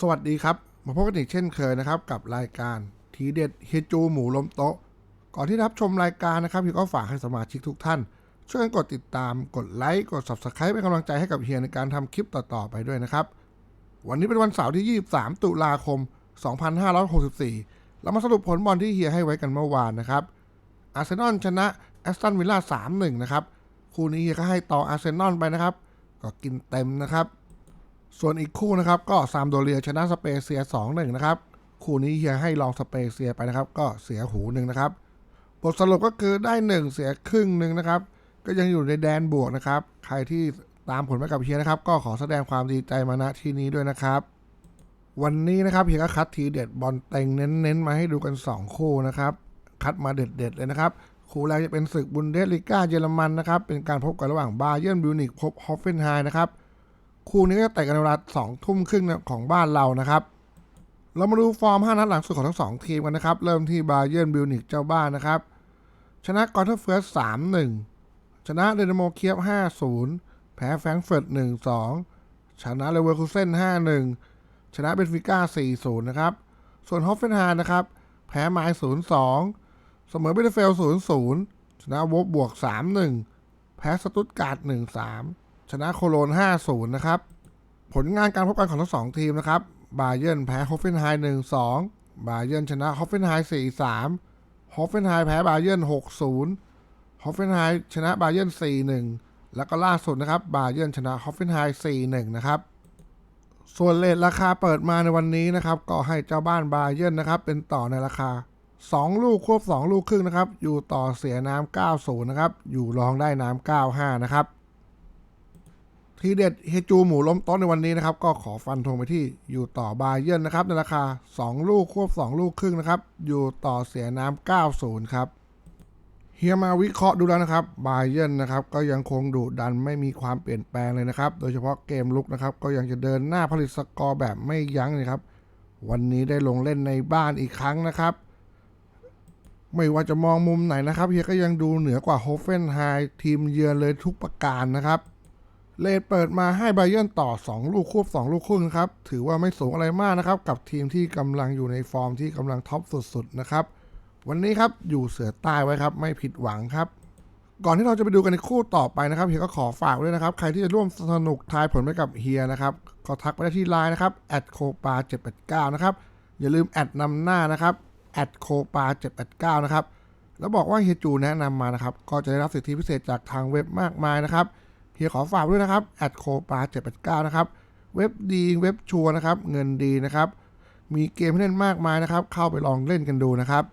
สวัสดีครับ มาพบกันอีกเช่นเคยนะครับ กับรายการทีเด็ดเฮจูหมูล้มโต๊ะ ก่อนที่รับชมรายการนะครับพี่ก็ฝากให้สมาชิกทุกท่าน ช่วยกันกดติดตามกดไลค์กด subscribe เป็นกำลังใจให้กับเฮียในการทำคลิปต่อๆไปด้วยนะครับ วันนี้เป็นวันเสาร์ที่ 23 ตุลาคม 2564 เรามาสรุปผลบอลที่เฮียให้ไว้กันเมื่อวานนะครับอาร์เซนอลชนะแอสตันวิลล่า3-1 นะครับคู่นี้เฮียก็ให้ต่ออาร์เซนอลไปนะครับ ก็กินเต็มนะครับ ส่วนอีกคู่นะครับก็ซามโดเรียชนะสเปเซีย2-1นะครับคู่นี้เฮียให้ลองสเปเซียไปนะครับก็เสียหูหนึ่งนะครับบทสรุปก็คือได้หนึ่งเสียครึ่งหนึ่งนะครับก็ยังอยู่ในแดนบวกนะครับ ใครที่ตามผลไปกับเฮียนะครับ ก็ขอแสดงความดีใจมาณที่นี้ด้วยนะครับ วันนี้นะครับเฮียก็คัดทีเด็ดบอลเต็งเน้นๆมาให้ดูกัน 2 คู่นะครับคัดมาเด็ดๆเลยนะครับคู่แรกจะเป็นศึกบุนเดสลิก้าเยอรมันนะครับเป็นการพบกันระหว่างบาเยิร์นบิวนิกพบฮอฟเฟนไฮนะครับ คู่นี้ก็เตะกันในเวลาสองทุ่มครึ่งของบ้านเรานะครับ เรามาดูฟอร์ม 5 นัดหลังสุดของทั้งสองทีมกันนะครับ เริ่มที่บาเยิร์นบิวนิกเจ้าบ้านนะครับ ชนะกอร์เทเฟิร์ส3-1ชนะเดนโมเคียบ5-0แพ้แฟรงก์เฟิร์ต1-2ชนะเลเวอร์คูเซ่น5-1ชนะเบนฟิก้า4-0นย์นะครับ ส่วนฮอฟเฟนไฮม์นะครับ แพ้ไมล์0-2เสมอเบนเฟล0-0ชนะวบบวก3-1แพ้สตุตการ์ด1-3 ชนะโคโลน 5-0 นะครับ ผลงานการพบกันของทั้งสองทีมนะครับ บาเยิร์นแพ้ฮอฟเฟนไฮม์1-2 บาเยิร์นชนะฮอฟเฟนไฮม์4-3 ฮอฟเฟนไฮม์แพ้บาเยิร์น6-0 ฮอฟเฟนไฮม์ชนะบาเยิร์น4-1 แล้วก็ล่าสุดนะครับ บาเยิร์นชนะฮอฟเฟนไฮม์4-1 นะครับ ส่วนเลทราคาเปิดมาในวันนี้นะครับ ก็ให้เจ้าบ้านบาเยิร์นนะครับ เป็นต่อในราคา 2 ลูกควบ 2 ลูกครึ่งนะครับ อยู่ต่อเสียน้ำ90 นะครับ อยู่รองได้น้ำ95 นะครับ ทีเด็ดเฮจูหมูล้มต๊ะในวันนี้นะครับ ก็ขอฟันธงไปที่อยู่ต่อบาเยิร์นนะครับ ในราคา 2 ลูกควบ 2 ลูกครึ่งนะครับ อยู่ต่อเสียน้ำ90 ครับเฮียมาวิเคราะห์ดูแล้วนะครับบาเยิร์นนะครับก็ยังคงดุดันไม่มีความเปลี่ยนแปลงเลยนะครับ โดยเฉพาะเกมลุกนะครับ ก็ยังจะเดินหน้าผลิตสกอร์แบบไม่ยั้งเลยครับ วันนี้ได้ลงเล่นในบ้านอีกครั้งนะครับ ไม่ว่าจะมองมุมไหนนะครับเฮียก็ยังดูเหนือกว่าโฮเฟนไฮทีมเยือนเลยทุกประการนะครับ เลดเปิดมาให้ไบเยิร์นต่อ 2 ลูกควบ 2 ลูกครึ่งครับ ถือว่าไม่สูงอะไรมากนะครับ กับทีมที่กำลังอยู่ในฟอร์มที่กำลังท็อปสุดๆนะครับ วันนี้ครับอยู่เสือใต้ไว้ครับ ไม่ผิดหวังครับก่อนที่เราจะไปดูกันในคู่ต่อไปนะครับเฮียก็ขอฝากด้วยนะครับ ใครที่จะร่วมสนุกทายผลไปกับเฮียนะครับ ก็ทักไปได้ที่ไลน์นะครับแอดโคปา789นะครับ อย่าลืมแอดนำหน้านะครับแอดโคปา789นะครับ แล้วบอกว่าเฮียจูแนะนำมานะครับ ก็จะได้รับสิทธิพิเศษจากทางเว็บมากมายนะครับ เฮียขอฝากด้วยนะครับแอดโคปา789นะครับ เว็บดีเว็บชัวนะครับ เงินดีนะครับ มีเกมให้เล่นมากมายนะครับ เข้าไปลองเล่นกันดูนะครับ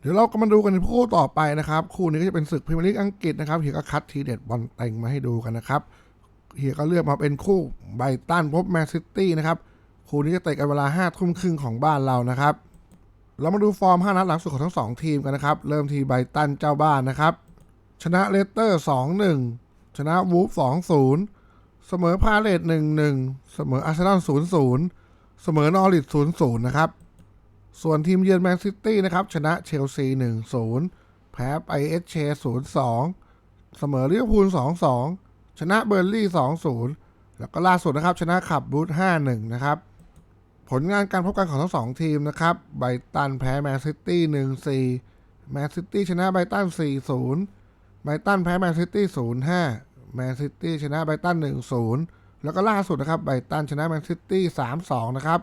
เดี๋ยวเราก็มาดูกันในคู่ต่อไปนะครับ คู่นี้ก็จะเป็นศึกพรีเมียร์ลีกอังกฤษนะครับเฮียก็คัดทีเด็ดบอลเต็งมาให้ดูกันนะครับเฮียก็เลือกมาเป็นคู่ไบตันพบแมนซิตี้นะครับคู่นี้จะเตะกันเวลา5้าทุ่มครึ่งของบ้านเรานะครับเรามาดูฟอร์ม 5 นัดหลังสุดของทั้ง 2 ทีมกันนะครับ เริ่มที่ไบตันเจ้าบ้านนะครับ ชนะเลสเตอร์ 2-1 ชนะวูฟ2-0เสมอพาเลต1-1เสมออาร์เซนอล0-0เสมอนอริท0-0นย์ศูนย์นะครับ ส่วนทีมเยือนแมนซิตี้นะครับ ชนะเชลซี1-0แพ้ไปเอสเช0-2เสมอลิเวอร์พูล2-2ชนะเบอร์ลี่2-0แล้วก็ล่าสุดนะครับ ชนะขับบูธ5-1นะครับ ผลงานการพบกันของทั้งสองทีมนะครับไบตันแพ้แมนซิตี้1-4แมนซิตี้ชนะไบตัน4-0ไบตันแพ้แมนซิตี้0-5 แมนซิตี้ชนะไบตัน1-0แล้วก็ล่าสุดนะครับไบตันชนะแมนซิตี้3-2นะครับ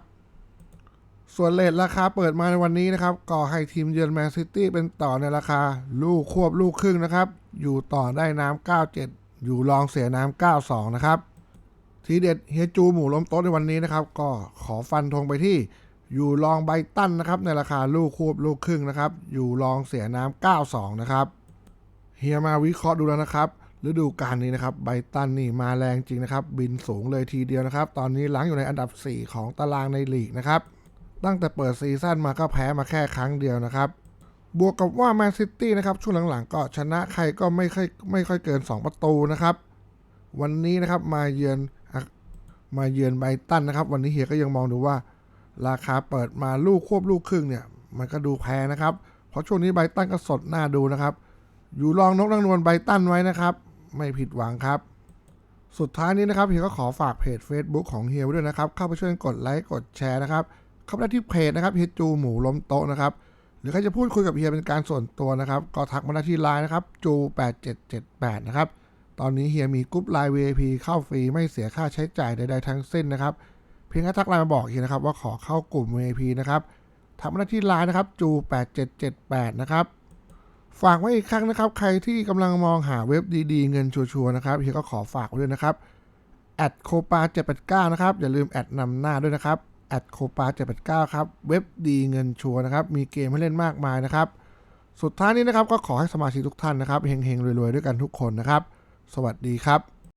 ส่วนเลทราคาเปิดมาในวันนี้นะครับก็ให้ทีมเยือนแมนซิตี้เป็นต่อในราคา ลูกควบลูกครึ่งนะครับ อยู่ต่อได้น้ำ97 อยู่รองเสียน้ำ92 นะครับ ทีเด็ดเฮจูหมู่ล้มโต๊ะในวันนี้นะครับ ก็ขอฟันธงไปที่ อยู่รองไบตันนะครับ ในราคาลูกควบลูกครึ่งนะครับ อยู่รองเสียน้ำ92 นะครับเฮียมาวิเคราะห์ดูแล้วนะครับ ฤดูกาลนี้นะครับไบตันนี่มาแรงจริงนะครับ บินสูงเลยทีเดียวนะครับ ตอนนี้หลังอยู่ในอันดับ 4 ของตารางในลีกนะครับ ตั้งแต่เปิดซีซั่นมาก็แพ้มาแค่ครั้งเดียวนะครับ บวกกับว่าแมนซิตี้นะครับช่วงหลังๆ ก็ชนะใครก็ไม่ค่อยไม่ค่อยเกิน 2 ประตูนะครับ วันนี้นะครับมาเยือนมาเยือนไบตันนะครับ วันนี้เฮียก็ยังมองดูว่า ราคาเปิดมาลูกควบลูกครึ่งเนี่ย มันก็ดูแพงนะครับ เพราะช่วงนี้ไบตันก็สดหน้าดูนะครับ อยู่รองนกนางนวลไบตันไว้นะครับ ไม่ผิดหวังครับ สุดท้ายนี้นะครับเฮียก็ขอฝากเพจ Facebook ของเฮียไว้ด้วยนะครับ เข้าไปช่วยกดไลค์กดแชร์นะครับ เข้าไปที่เพจนะครับเฮียจูหมูล้มโต๊ะนะครับ หรือใครจะพูดคุยกับเฮียเป็นการส่วนตัวนะครับ ก็ทักมาได้ที่ไลน์นะครับจู8778นะครับตอนนี้เฮียมีกรุ๊ปไลน์ VIP เข้าฟรีไม่เสียค่าใช้จ่ายใดๆทั้งสิ้นนะครับ เพียงแค่ทักไลน์มาบอกเฮียนะครับว่าขอเข้ากลุ่ม VIP นะครับทักมาได้ที่ไลน์นะครับจู8778นะครับ ฝากไว้อีกครั้งนะครับ ใครที่กำลังมองหาเว็บดีๆ เงินชัวร์ๆนะครับเฮียก็ขอฝากไว้ด้วยนะครับแอดโคปา789นะครับ อย่าลืมแอดนำหน้าด้วยนะครับแอดโคปา789ครับ เว็บดีเงินชัวร์นะครับ มีเกมให้เล่นมากมายนะครับ สุดท้ายนี้นะครับก็ขอให้สมาชิกทุกท่านนะครับเฮงๆรวยๆด้วยกันทุกคนนะครับ สวัสดีครับ